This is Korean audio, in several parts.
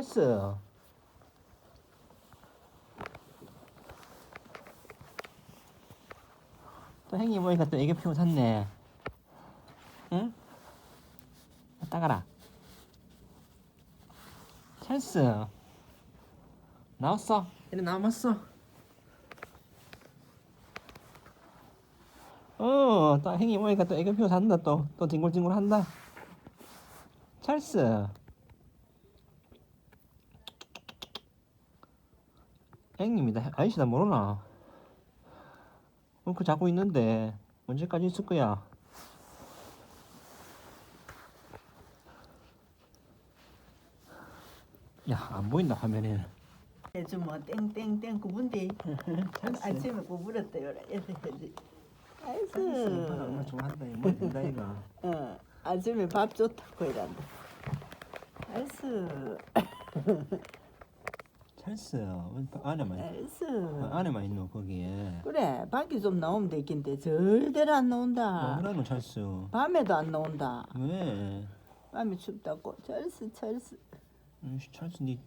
찰스. 또 행이 보니까 또 애교 피고 샀네. 응? 따가라. 찰스. 나왔어. 이리 남았어. 어, 또 행이 보니까 또 애교 피고 산다 또. 또 뒹굴뒹굴 한다. 찰스. 행님이다. 아저씨 나 모르나? 어, 그 자고 있는데 언제까지 있을 거야? 야, 안 보인다 화면에는. 요즘 뭐 땡땡땡 구분대 아침에 구부렸대요. 아이스. 좋아한다 뭐 된다 이가. 어, 아침에 밥 좋다고 이란다. 아이스. 찰스 왜 안에만 아이스. 안에만 있노 거기에. 그래 밖에 좀 나오면 되긴데 절대로 안 어, 나온다. 그러노 찰스. 밤에도 안 나온다. 왜? 밤에 춥다고. 철수 철수. 음, 찰스 니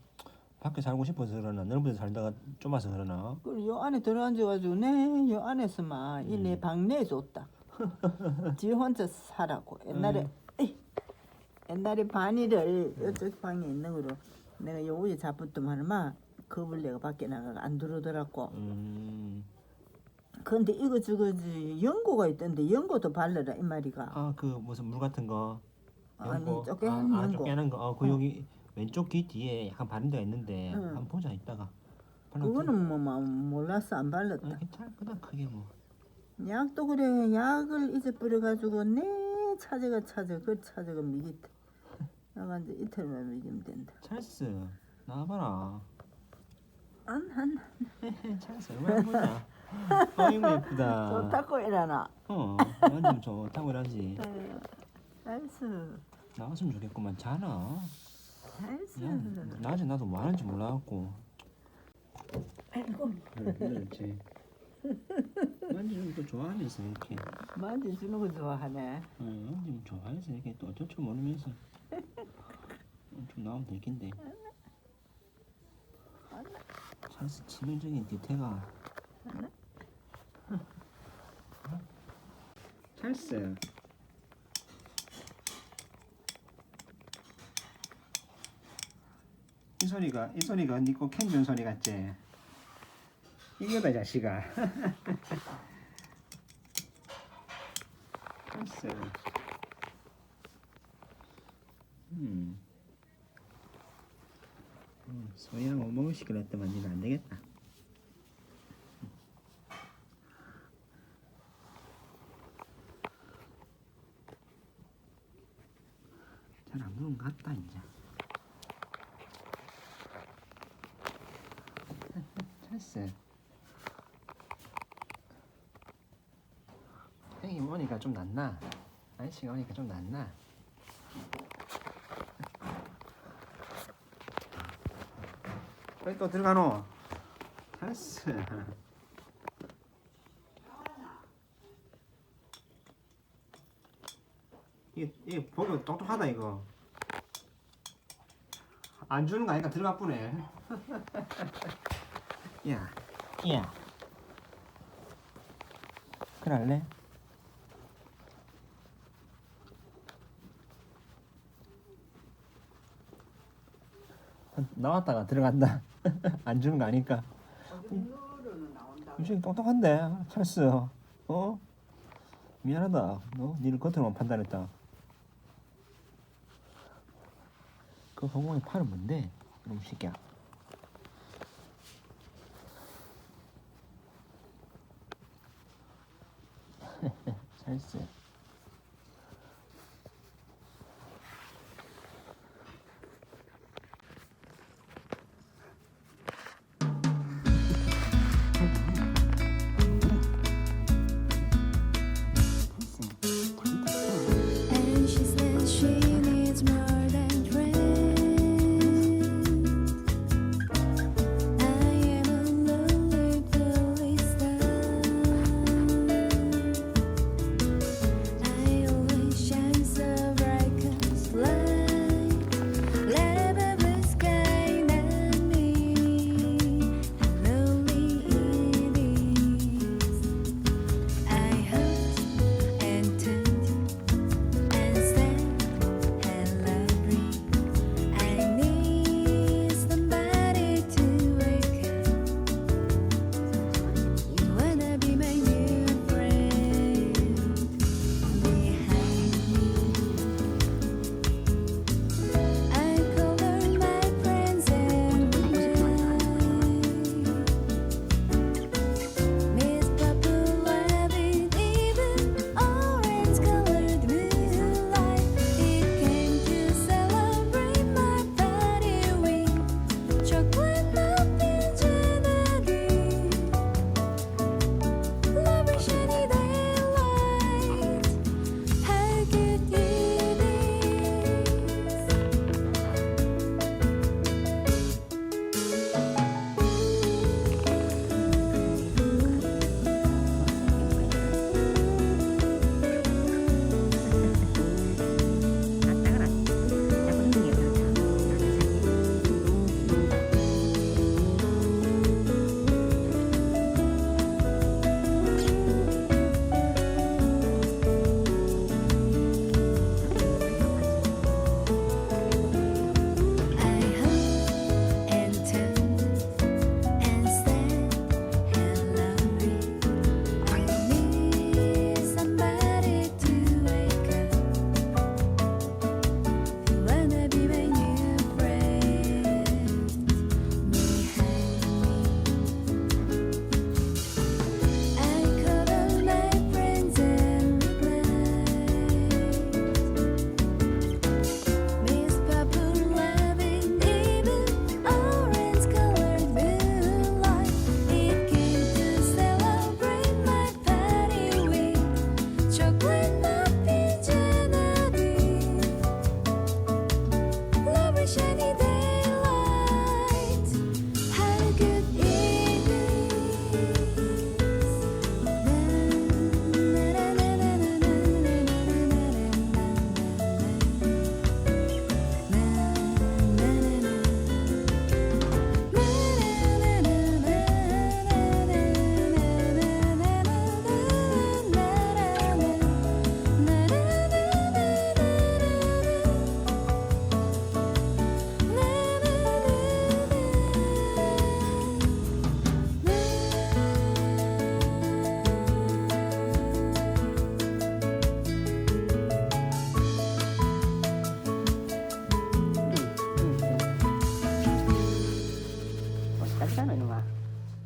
밖에 살고 싶어서 그러나 넓은 데 살다가 좁아서 그러나? 그리고 요 안에 들어앉아가지고 네요 안에서만 이 내 방내에 줬다. 지 혼자 살라고. 옛날에 에이, 옛날에 반이를 이쪽 방에 있는 거로 내가 요 위에 잡았더만 하면 겁을 내가 밖에 나가가 안 들어오더라고. 음. 근데 이거 저거지 연고가 있던데 연고도 발라라 이 말이가. 아 그 무슨 물 같은 거. 아니, 연고? 쪼개는 아, 아 연고. 쪼개는 거. 어, 그 어. 여기 왼쪽 귀 뒤에 약간 바른 데가 있는데 응. 한번 보자 이따가. 발라도 그거는 뭐, 뭐 몰라서 안 돼? 발랐다. 아, 괜찮아. 그냥 크게 뭐. 약도 그래 약을 이제 뿌려가지고 내 찾아가 찾아 그 찾아가 미겠다 약간 이제 이틀만 미기면 된다 찰스 나와봐라. 안안 찰스 얼마나 보냐. 어이구 예쁘다. 좋다고 이러나 어 완전 좋다고 이러지. 나이스 나왔으면 좋겠구만. 자나. 나이스 야, 낮에 나도 뭐 하는지 몰라갖고. 아이고 그렇지. 만지는 또 좋아하면서 이렇게. 만져주는 거 좋아하네 어, 만지면 좋아해서 이렇게 또 어쩔 줄 모르면서. 좀 나오면 되겠는 데. 찰스 치명적인 디테가. 찰스. 이 소리가 이 소리가 니거 캔준 소리 같지? 이거다 이 자식아. 찰스. 음. 음, 소희랑 엉망을 시끄럽더만 니는 안 되겠다. 잘안 부는 것 같다 이제. 찰스. 형이 오니까 좀 낫나? 아저씨가 오니까 좀 낫나? 왜 또 들어가노? 찰스. 이게 이게 보기 똑똑하다 이거. 안 주는 거 아니까 들어가 뿌네. 야, 야. 그럴래? 나왔다가 들어간다. 안 주는 거 아니까. 유진이 똑똑한데, 찰스. 어? 미안하다. 너 니를 겉으로만 판단했다. 그 허공의 팔은 뭔데? 이놈 새끼야. 찰스.